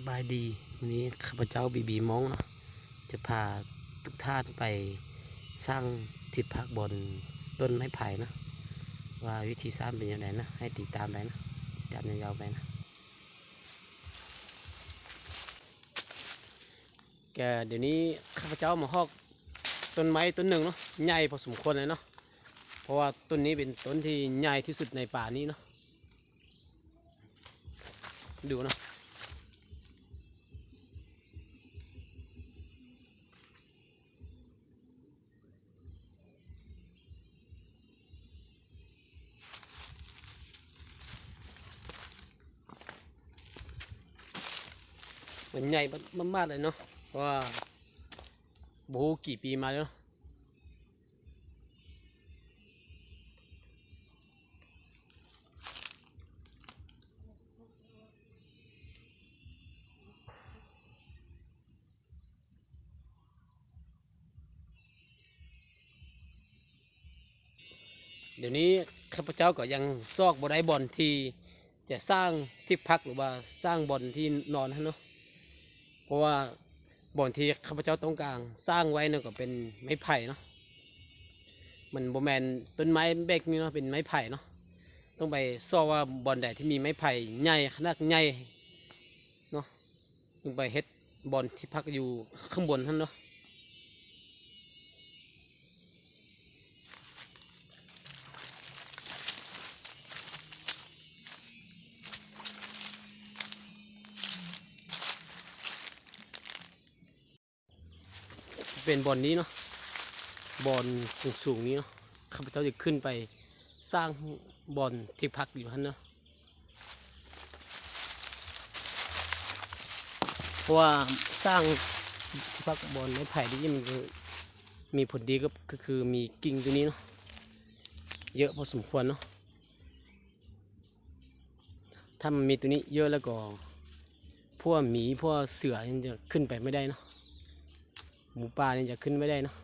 สบายดี วันนี้ข้าพเจ้าบีบีมองเนาะจะพาทุกท่านไปสร้างที่พักบนต้นไม้ไผ่นะ ว่าวิธีสร้างเป็นยังไงนะ ให้ติดตามไปนะติดตามยาวๆไปนะ แกเดี๋ยวนี้ข้าพเจ้ามาฮอกต้นไม้ต้นหนึ่งเนาะใหญ่พอสมควรเลยเนาะเพราะว่าต้นนี้เป็นต้นที่ใหญ่ที่สุดในป่านี้เนาะดูเนาะ มันใหญ่มากๆเลยเนาะว่าโบฮูกี่ปีมาแล้วเดี๋ยวนี้ข้าพเจ้าก็ยังซอกบได้บอลที่จะสร้างที่พักหรือว่าสร้างบอลที่นอนให้เนาะ เพราะว่าบ่อนที่ข้าพเจ้าต้องการสร้างไว้เนี่ยก็เป็นไม้ไผ่เนาะมันโบแมนต้นไม้เบกนี่เนาะเป็นไม้ไผ่เนาะต้องไปซ่อว่าบ่อนใดที่มีไม้ไผ่ใหญ่ขนาดใหญ่เนาะต้องไปเฮ็ดบ่อนที่พักอยู่ข้างบนท่านเนาะ เป็นบอนนี้เนาะบอนสูงสูงๆนี้เนาะข้าพเจ้าจะขึ้นไปสร้างบอนที่พักอยู่ท่านเนาะเพราะว่าสร้างที่พักบอนไม้ไผ่ที่มันมีผลดีก็คือมีกิ่งตัวนี้เนาะเยอะพอสมควรเนาะถ้ามันมีตัวนี้เยอะแล้วก็พวกหมีพวกเสือมันจะขึ้นไปไม่ได้เนาะ หมูป่านี่จะขึ้นไม่ได้นะ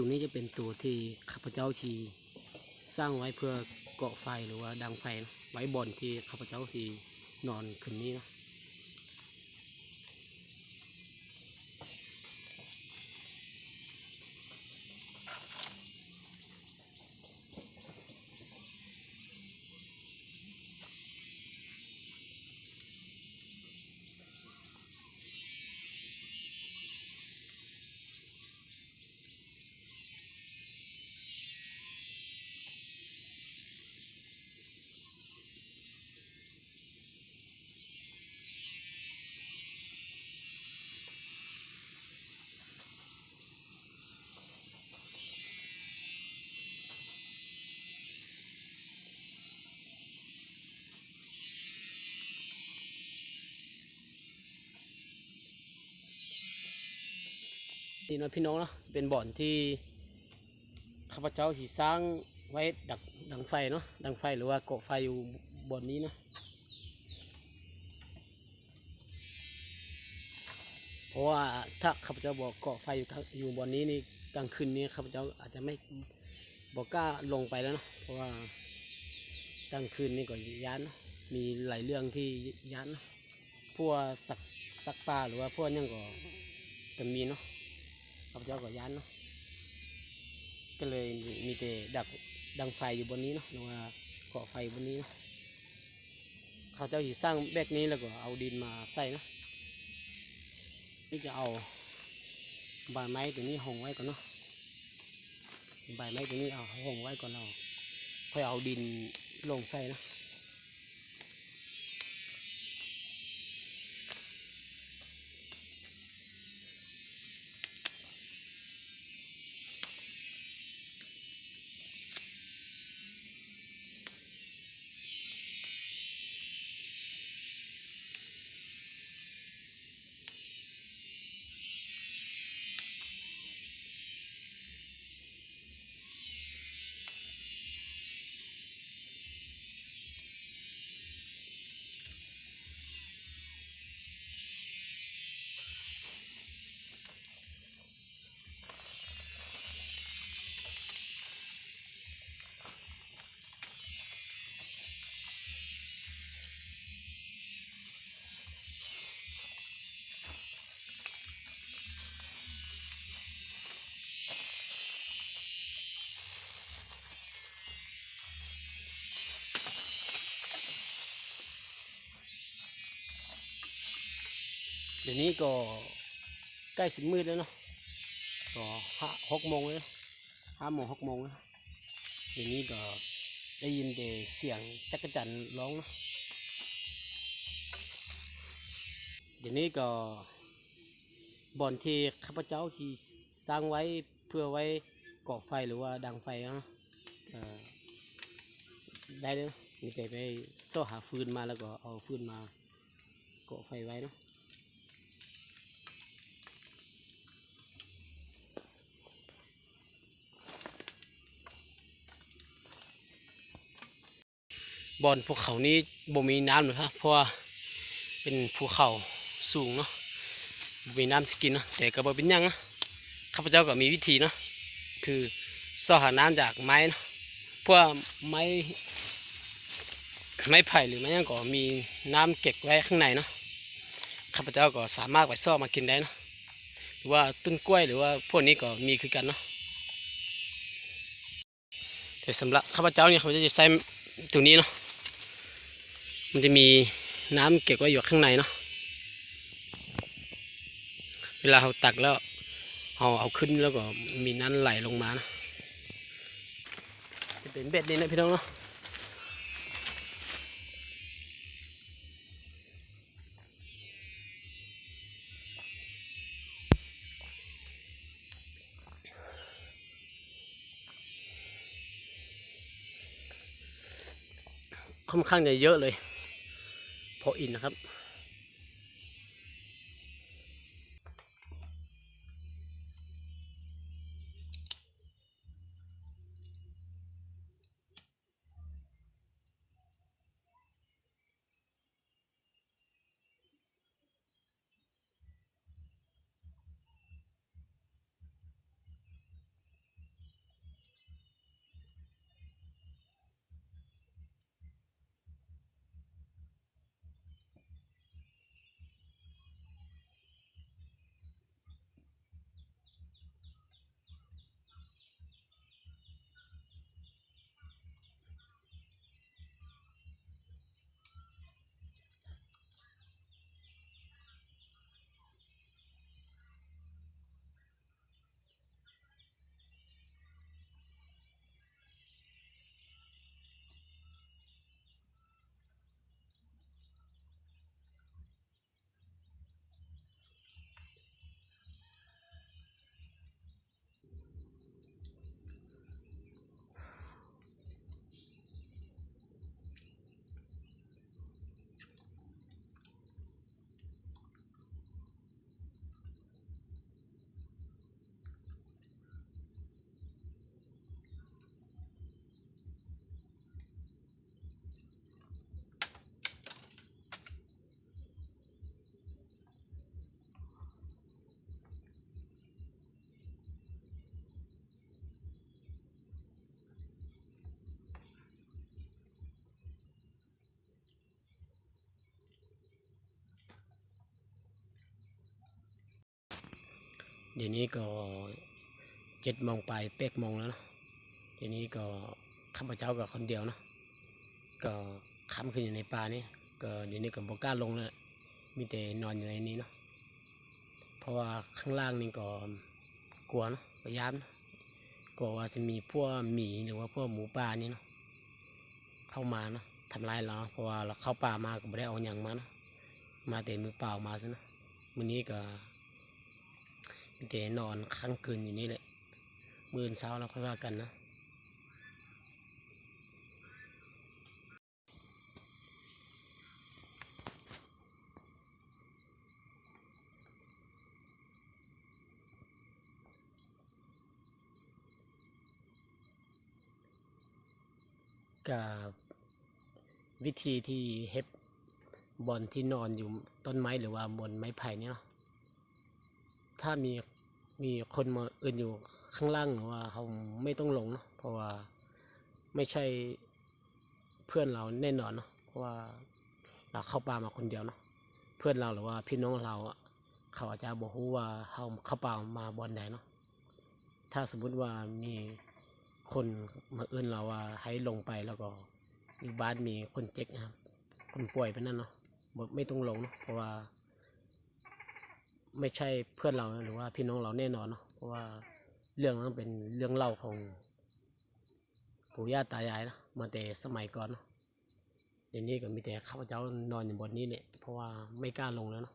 ตรงนี้จะเป็นตัวที่ข้าพเจ้าชีสร้างไว้เพื่อเกาะไฟหรือว่าดังไฟนะไว้บอนที่ข้าพเจ้าชีนอนคืนนี้นะ นี่นะพี่น้องเนาะเป็นบ่อนที่ข้าพเจ้าที่สร้างไว้ดักดังไฟเนาะดังไฟหรือว่าเกาะไฟอยู่บ่อนนี้เนาะเพราะว่าถ้าข้าพเจ้าบอกเกาะไฟอยู่อยู่บ่อนนี้นี่กลางคืนนี้ข้าพเจ้าอาจจะไม่บอกกล้าลงไปแล้วเนาะเพราะว่ากลางคืนนี่ก็ย้านนะมีหลายเรื่องที่ย้านนะพวกสักสักปลาหรือว่าพวกนั่นก็จะมีเนาะ ข้าพเจ้าก็ย้านเนาะก็เลยมีแต่ดักดังไฟอยู่บนนี้เนาะหรือว่าเกาะไฟบนนี้เนาะข้าพเจ้าสิสร้างแบบนี้แล้วก็เอาดินมาใส่เนาะนี่จะเอาใบไม้ตัวนี้ห่งไว้ก่อนเนาะใบไม้ตัวนี้เอาห่งไว้ก่อนเราค่อยเอาดินลงใส่นะ ดี๋ยวนี้ก็ใกล้สิบมืดแล้วเนาะก็ห้าหกโมงแล้วห้าโมงหกโมงแล้วเดี๋ยวนี้ก็ได้ยินแต่เสียงจักรจันทร์ร้องเนาะเดี๋ยวนี้ก็บ่อนที่ข้าพเจ้าที่สร้างไว้เพื่อไว้ก่อไฟหรือว่าดังไฟเนาะได้เลยมีแต่ไปโซ่หาฟืนมาแล้วก็เอาฟืนมาก่อไฟไว้เนาะ บอนภูเขานี้บ่มีน้ำหรอกครับเพราะว่าเป็นภูเขาสูงเนาะบ่มีน้ำสกินเนาะแต่ก็บ่เป็นยังนะข้าพเจ้าก็มีวิธีเนาะคือซ่อหาน้ำจากไม้เนาะเพราะว่าไม้ไม้ไผ่หรือไม้ยังก็มีน้ำเก็บไว้ข้างในเนาะข้าพเจ้าก็สามารถไปซ่อมากินได้เนาะหรือว่าต้นกล้วยหรือว่าพวกนี้ก็มีคือกันเนาะแต่สำหรับข้าพเจ้าเนี่ยเจ้าจะใช้ตัวนี้เนาะ มันจะมีน้ำเก็บไว้อยู่ข้างในเนาะ เวลาเราตักแล้วเอาเอาขึ้นแล้วก็มีน้ำไหลลงมานะจะเป็นเบ็ดนี่นะพี่น้องเนาะค่อนข้างจะเยอะเลย พออินนะครับ เดี๋ยวนี้ก็เจ็ดโมงไปเป๊กโมงแล้วเนอะเดี๋ยวนี้ก็ข้าพเจ้ากับคนเดียวเนาะก็ค้ำขึ้นอยู่ในป่านี่ก็เดี๋ยวนี้ก็บอกล้าลงแล้วมีแต่นอนอยู่ในนี้เนาะเพราะว่าข้างล่างนี่ก็กลัวเนาะพยายามเนะกลัวว่าจะมีพวกหมีหรือว่าพวกหมูป่านี่เนาะเข้ามาเนาะทำลายเราเพราะว่าเราเข้าป่ามาก็ไม่ได้เอาอย่างมาเนาะมาแต่มือเปล่ามาซะเนาะมื้อนี้ก็ มีแต่นอนค้างคืนอยู่นี่แหละ มื่นเช้าเราค่อยว่ากันนะกับวิธีที่เฮ็ดบอลที่นอนอยู่ต้นไม้หรือว่าบนไม้ไผ่เนี่ยเนาะ ถ้ามีมีคนมาอื่นอยู่ข้างล่างหรือว่าเขาไม่ต้องลงเนาะเพราะว่าไม่ใช่เพื่อนเราแน่นอนเนาะเพราะว่าเราเข้าป่ามาคนเดียวเนาะเพื่อนเราหรือว่าพี่น้องเราอะเขาอาจจะบอกว่าเขาเข้าป่ามาบอลไหนเนาะถ้าสมมุติว่ามีคนมาเอื่นเราว่าให้ลงไปแล้วก็อยู่บ้านมีคนเจ็กนะครับคนป่วยไปนั่นเนาะไม่ต้องลงเนาะเพราะว่า ไม่ใช่เพื่อนเรานะหรือว่าพี่น้องเราแน่นอนเนาะเพราะว่าเรื่องนั้นเป็นเรื่องเล่าของปู่ย่าตายายนะมาแต่สมัยก่อนเนาะเดี๋ยวนี้ก็มีแต่ข้าพเจ้านอนอยู่บนนี้เนี่ยเพราะว่าไม่กล้าลงแล้วเนาะ